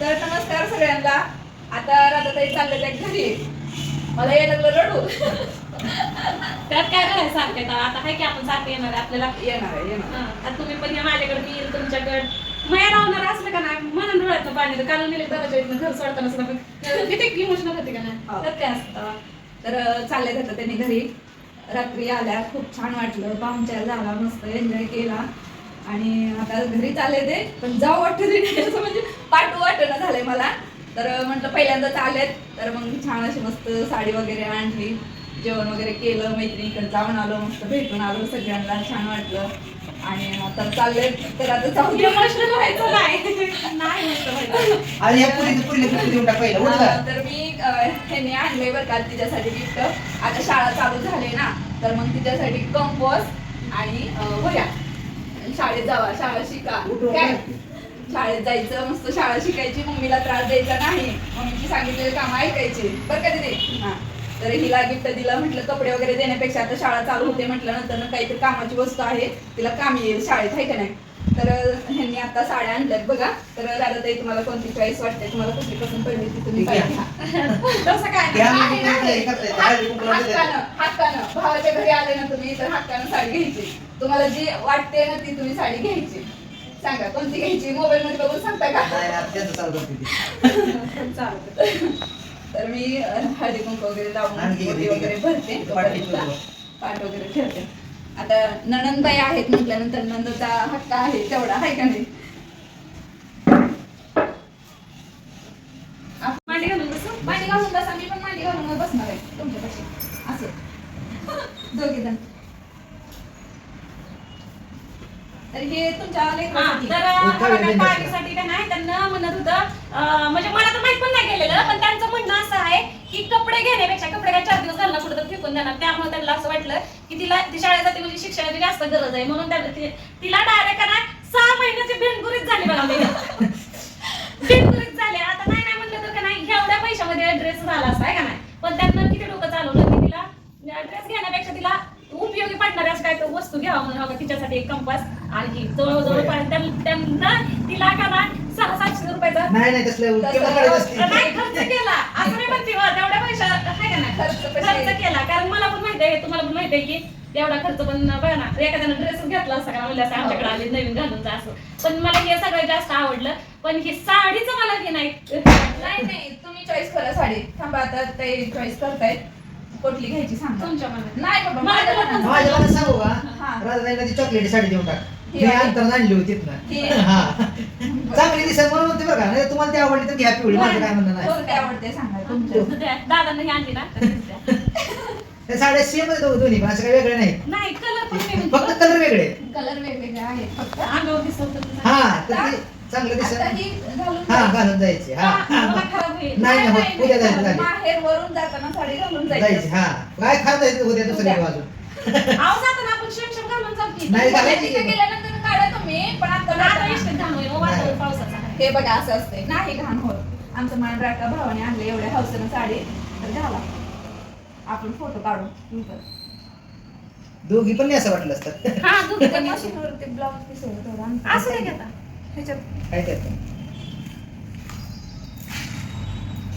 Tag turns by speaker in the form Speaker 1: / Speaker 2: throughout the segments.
Speaker 1: तर नमस्कार सगळ्यांना. आता राधाताई चालले त्या घरी. मला यायला लागलं रडू.
Speaker 2: त्यात काय करायचं सारखं आता? आता काय की आपण सारखं येणार आहे आपल्याला.
Speaker 1: येणार आहे येणार
Speaker 2: हा, आता तुम्ही पण या माझ्याकडे मी येईल तुमच्याकडे. माया राहणार असलं का नाही? म्हणून डोळ्यातलं पाणी येतं. काल नेले दराच्या इथनं घर सोडताना सुद्धा. किती इमोशनल होते का
Speaker 1: हो.
Speaker 2: नाही? तर काय असतं.
Speaker 1: तर चालले जातं त्यांनी घरी. रात्री आल्या खूप छान वाटलं. पाहुणचार झाला मस्त एन्जॉय केला. आणि आता घरी चालले ते. पण जाऊ वाटत म्हणजे पाठवू वाटणं झालंय मला. तर म्हटलं पहिल्यांदाच आलेत. तर मग छान अशी मस्त साडी वगैरे आणली. जेवण वगैरे केलं मैत्रिणीकडे जाऊन आलो मस्त भेटून आलो सगळ्यांना. छान वाटलं. आणि आता चालले तर आता.
Speaker 2: इमोशनल व्हायचं नाही.
Speaker 1: तर मी ह्यांनी आणले बरं का तिच्यासाठी गिफ्ट आता शाळा चालू झाली ना तर मग तिच्यासाठी कंपोस्ट आणि अं, वह्या. शाळेत जावा. शाळा शिका. काय? शाळेत जायचं मस्त शाळा शिकायची मम्मीला त्रास द्यायचा नाही. मम्मीची सांगितलेली काम ऐकायची. बरं का हा. तर हिला गिफ्ट दिलं म्हटलं कपडे वगैरे देण्यापेक्षा आता शाळा चालू होते म्हटलं नंतर काहीतरी कामाची वस्तू आहे तिला काम येईल शाळेत आहे का नाही? तर ह्यांनी आता साड्या आणल्यात बघा. तर राधाताई तुम्हाला कोणती चॉईस वाटते? तुम्हाला कुठली पसंत पडली ती तुम्ही. तसं काय हक्कानं भावाच्या घरी आले ना तुम्ही तर हक्कानं साडी घ्यायची. तुम्हाला जी वाटते ना ती तुम्ही साडी घ्यायची. सांगा कोणती घ्यायची? मोबाईल मध्ये बघून सांगता का. चालतं तर मी हळदी कुंकू वगैरे लावून ओटी? वगैरे भरते
Speaker 3: पाठी
Speaker 1: वगैरे ठेवते. आता नणंदबाई आहेत म्हटल्यानंतर नंदचा हक्क आहे तेवढा आहे का नाही?
Speaker 2: मांडी घालून बसू?
Speaker 1: मांडी घालून बसा मी पण मांडी घालून बसणार आहे तुमच्यापाशी. असं. दोघे जण तर हे तुमच्या लेकरासाठी.
Speaker 2: पार्टीसाठी का नाही त्यांना म्हणत होतं अं, म्हणजे मला तर माहीत पण नाही केलेलं पण त्यांचं म्हणणं असं आहे की कपडे घेण्यापेक्षा कपडे काय चार दिवस घालणं कुठं तर फेकून देणार. त्यामुळे त्यांना असं वाटलं की तिला ती शाळेत जाते म्हणजे शिक्षणाची जास्त गरज आहे म्हणून ति- तिला डायरेक्ट ना सहा महिन्याची बिनगुरीच झाली बघा मी झाले. आता नाही नाही म्हणलं तर का नाही एवढ्या पैशामध्ये ड्रेस झाला असा आहे का नाही? पण त्यांना किती डोकं चालवलं की तिला ड्रेस घेण्यापेक्षा तिला उपयोगी पडणाऱ्या असं काय तर वस्तू घ्यावं म्हणून तिच्यासाठी एक कंपास आणि जवळजवळ पण त्यां- त्यांना तिला का ना सहा सातशे रुपयाचा
Speaker 3: नाही नाही तसलं
Speaker 2: नाही खर्च केला. असं नाही म्हणते तेवढ्या पैशा आहे का नाही?
Speaker 1: खर्च
Speaker 2: खर्च केला. कारण मला पण माहिती आहे तुम्हाला पण माहिती आहे की तेवढा खर्च पण बघा ना एखाद्यानं ड्रेस घेतला असता का म्हणजे असं आमच्याकडे आले नवीन घालून जा असं. पण मला हे सगळं जास्त आवडलं. पण ही साडीचं मला हे नाही.
Speaker 1: नाही नाही तुम्ही चॉईस करा साडी. थांबा आता ते चॉईस करतायत कुठली घ्यायची सांगा.
Speaker 2: तुमच्या मनात.
Speaker 1: नाही बाबा माझ्या मनात.
Speaker 3: सांगू का?
Speaker 1: हा.
Speaker 3: चॉकलेटी साडी देऊन टाक.
Speaker 1: ही आहे.
Speaker 3: अंतर आणली होती
Speaker 1: ही.
Speaker 3: हा. चांगली दिसत म्हणून म्हणते बरं का नाही तुम्हाला ती आवडली तर घ्या पिवळी. माझं काय म्हणणं नाही.
Speaker 1: आवडते सांगा
Speaker 2: दादांना ही आणली ना तर तीच द्या.
Speaker 3: त्या साड्या सेम दोन्ही पण असं काही वेगळे नाही.
Speaker 2: नाही कलर पण मी
Speaker 3: फक्त कलर वेगळे.
Speaker 1: कलर वेगवेगळे आहेत. फक्त
Speaker 2: अंगावर दिसत होतं.
Speaker 3: हा तर ते चांगलं दिसत
Speaker 1: ही घालून
Speaker 3: हा
Speaker 1: जायची.
Speaker 3: घालून जायचे. हा.
Speaker 2: हा, मला खराब होईल.
Speaker 3: नाही नाही होत. उद्या जायचं झाले
Speaker 1: माहेर वरून जाताना साडी घालून
Speaker 3: जायचे
Speaker 1: जायची.
Speaker 3: हा. काय खात जायचं उद्या दुसऱ्या
Speaker 1: उद्या.
Speaker 2: जाताना आपण शेमशेम घालून जाऊ की.
Speaker 3: नाही,
Speaker 1: तिथे
Speaker 3: घालायची की.
Speaker 1: गेल्यानंतर काढा तुम्ही पण आता
Speaker 2: पण आता
Speaker 1: जाताना-
Speaker 2: इष्ट घाण होईल, मग वातावरण पावसाचं आहे.
Speaker 1: हे बघा असं असते नाही घाण होत आमचं मान राका भावाने आणले एवढ्या हौसेनं साडी तर घाला आपण फोटो काढू.
Speaker 3: दोघी पण नाही असं वाटलं असतं
Speaker 2: हा.
Speaker 1: मशीनवर ते ब्लाऊज पीस आहे थोडं आण.
Speaker 2: असं नाही घेता.
Speaker 1: ह्याच्यात
Speaker 3: काय त्यात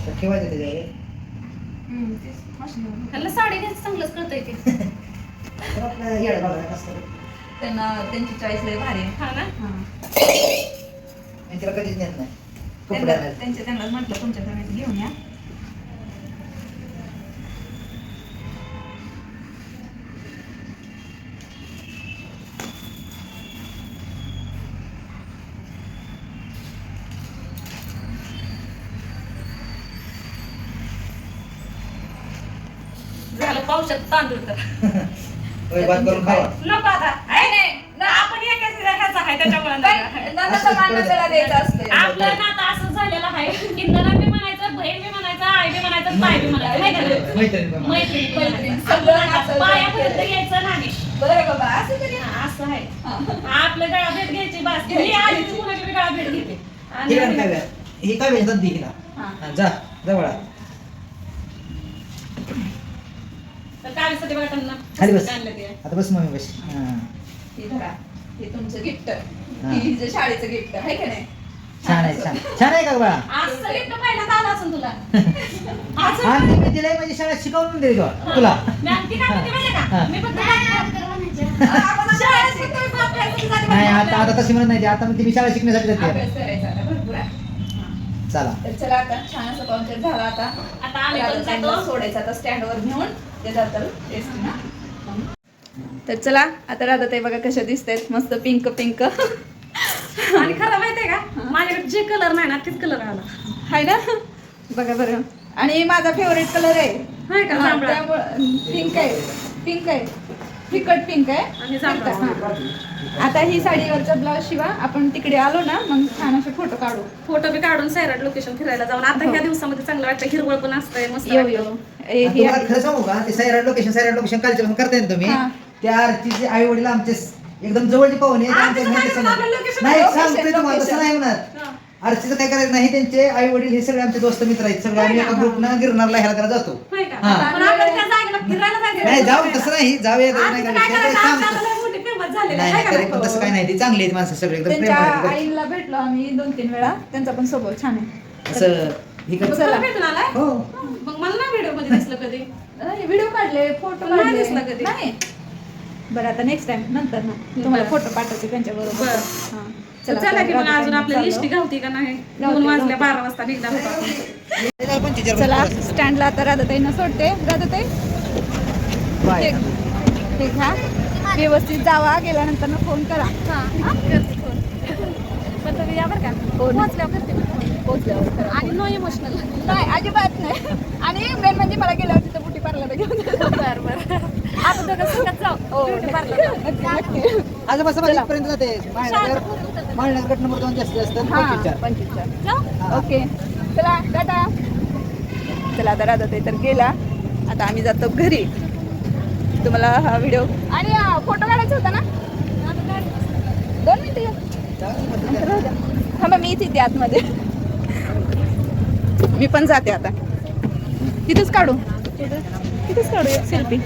Speaker 3: तर ठेवायचं त्याच्यावर
Speaker 1: हम्म, तेच मशीनवर.
Speaker 2: ह्याला साडी घ्यायचं चांगलंच कळतंय ते.
Speaker 3: तर आपल्या येडं बघायला
Speaker 1: त्यांना त्यांची चॉईस लय भारी आहे.
Speaker 2: हा ना?
Speaker 1: हा.
Speaker 3: आणि तिला कधीच नेत नाही
Speaker 1: त्यांना. त्यांच्या त्यांना म्हटलं तुमच्या घरात घेऊन या
Speaker 2: झालं पावसात तांदूळ तर
Speaker 3: होय, भात करून खावा
Speaker 2: नको आता आहे नाही ना आपण एकाच ह्याचा आहे त्याच्यामुळे
Speaker 1: पण
Speaker 2: नाही.
Speaker 1: नंदाचं मान त्याला द्यायचं असते
Speaker 2: आपलं नातं असं झालेलं आहे की नणंद बी म्हणायचं बहीण बी म्हणायचं आई बी म्हणायचं ताई बी म्हणायचं नाही का नाही?
Speaker 3: मैत्रीण पण.
Speaker 2: मैत्रीण बी
Speaker 1: मैत्रीण.
Speaker 2: म्हणायचं.
Speaker 1: सगळं
Speaker 2: आपलं नातं
Speaker 1: नातं
Speaker 2: पायापर्यंत
Speaker 1: जोडलेलं.
Speaker 2: यायचं नाही
Speaker 1: बरं बाबा असं तरी
Speaker 2: हा, असं आहे
Speaker 1: हा.
Speaker 2: आपलं गळा भेट घ्यायची बस मी आली की कुणाची बी गळा भेट घेते
Speaker 3: ही
Speaker 2: आणि?
Speaker 3: ही हिला
Speaker 1: हा.
Speaker 3: हा, जा जवळ आ.
Speaker 2: तर कावीसाठी बघा त्यांना.
Speaker 3: खाली बस.
Speaker 2: आणलं ते?
Speaker 3: आता बस मम्मी बस. हा.
Speaker 1: हे. धरा. हे तुमचं गिफ्ट. हिचं शाळेचं गिफ्ट आहे का नाही?
Speaker 3: छान आहे छान. छान आहे का बाळा?
Speaker 2: असं गिफ्ट पहिल्यांदा आलं असेल तुला. असं
Speaker 3: आणि मी दिलंय म्हणजे शाळेत शिकवून दिली तुला.
Speaker 2: काय म्हणते. का? मी फक्त शाळेत
Speaker 3: नाही आता. आता तशी म्हणत नाही. आता ती मी शाळा शिकण्यासाठी जाते.
Speaker 1: करायचा भरपूर आहे.
Speaker 3: चला.
Speaker 1: तर चला आता छान असं पाहुणचार झाला आता.
Speaker 2: आता आम्ही पण जातो.
Speaker 1: सोडायचं आता स्टँडवर घेऊन. ते जातात टेस्ट ना. तर चला आता राधा ते बघा कशा दिसत आहेत मस्त पिंक पिंक
Speaker 2: आणि खरं माहितीये का? माझ्याकडे जे कलर नाही ना तेच कलर आला.
Speaker 1: हाय ना? बघा बरं. आणि माझा फेवरेट कलर आहे.
Speaker 2: हाय का? जांभळा?
Speaker 1: पिंक आहे. पिंक आहे. फिकट पिंक आहे
Speaker 2: आणि जांभळा.
Speaker 1: हा. आता ही साडीवरचा ब्लाऊज शिवा आपण तिकडे आलो ना मग छान असे फोटो काढू
Speaker 2: फोटो बी काढून सैराट लोकेशन फिरायला जाऊन आता ह्या दिवसामध्ये चांगलं वाटतं हिरवळ पण असतंय मस्त
Speaker 1: येऊ
Speaker 2: वाटतं.
Speaker 1: येऊ ए, हे
Speaker 3: तुम्हाला खरं सांगू का ते सैराट लोकेशन सैराट लोकेशन कालच्या पासून करताय ना तुम्ही
Speaker 1: हा.
Speaker 3: त्या आरतीचे आई वडील आमचे एकदम जवळचे पाहुणे आहेत.
Speaker 2: हा,
Speaker 3: आमच्या
Speaker 2: तिथं
Speaker 3: घरचे
Speaker 2: काय
Speaker 3: समोर.
Speaker 2: आपलं location
Speaker 3: नाही
Speaker 1: location,
Speaker 3: सांगतोय तुम्हाला तसं
Speaker 1: location.
Speaker 3: नाही होणार
Speaker 2: हा.
Speaker 3: आरतीचं काय करायचं नाही त्यांचे आई वडील हे सगळे आमचे दोस्त मित्र आहेत सगळे आम्ही एका ग्रुपनं गिरणारला ह्याला त्याला जातो
Speaker 2: होय का?
Speaker 3: हा.
Speaker 2: पण त्या फिरायला जायचं.
Speaker 3: नाही जाऊ तसं नाही जाऊया
Speaker 2: आज
Speaker 3: नाही
Speaker 2: तर
Speaker 3: का
Speaker 2: काय
Speaker 3: विषय,
Speaker 2: करायचं?
Speaker 3: ते
Speaker 2: आज
Speaker 3: सांगतो.
Speaker 2: आपल्याला मोठी फेमस झालेली
Speaker 3: नाही
Speaker 2: आहे
Speaker 3: नाही
Speaker 2: का
Speaker 3: तरी
Speaker 2: नाही?
Speaker 3: पण तसं काय नाही ती चांगली आहेत माणसं सगळे एकदम
Speaker 1: त्यांच्या. आईला भेटलो आम्ही दोन तीन वेळा त्यांचा पण स्वभाव छान आहे
Speaker 3: असं हे कर-
Speaker 2: तुला भेटून आलाय?
Speaker 3: हो
Speaker 2: मग मला नाही व्हिडिओमध्ये दिसलं कधी
Speaker 1: व्हिडिओ काढले फोटो
Speaker 2: नाही
Speaker 1: काढले
Speaker 2: दिसला कधी.
Speaker 1: नाही बरं आता नेक्स्ट टाइम नंतर ना तुम्हाला
Speaker 2: बरं.
Speaker 1: फोटो पाठवते त्यांच्या बरोबर
Speaker 2: बरं. चला की मग अजून आपल्या लिस्टी घावती का नाही दोन वाजल्या बारा वाजता निघणार होतो आपण.
Speaker 1: चला. स्टँडला आता राधाताईंना सोडते राधाताई
Speaker 3: बाय.
Speaker 1: ठीक. ठीक हा? व्यवस्थित जावा गेल्यानंतर ना फोन करा. हा
Speaker 2: पण तुम्ही या बरं का?
Speaker 1: हो ना.
Speaker 2: पोहोचल्यावर करते मी.
Speaker 1: पोहोचल्यावर करा.
Speaker 2: आणि नो इमोशनल
Speaker 1: नाही अजिबात नाही. आणि मेन म्हणजे मला गेल्यावर तिथं बुटी पार्लर घेऊन
Speaker 2: बरं बरं. आता दोघं सुखात जाऊ.
Speaker 1: हो.
Speaker 2: ब्युटी पार्लर
Speaker 1: नक्की
Speaker 3: जाते. माळनगर माळनगर गट नंबर दोन जास्तीत जास्त.
Speaker 1: हा
Speaker 3: पंचवीस चार.
Speaker 1: पंचवीस
Speaker 2: जाऊ
Speaker 1: ओके. चला टाटा. चला आता राधा तर गेला. आता आम्ही जातो घरी. तुम्हाला हा व्हिडिओ आणि फोटो काढायचा होता ना? दोन मिनिटं द्या. थांबा मी येते आतमध्ये. मी पण जाते आता. तिथेच काढू. तिथेच काढू सेल्फी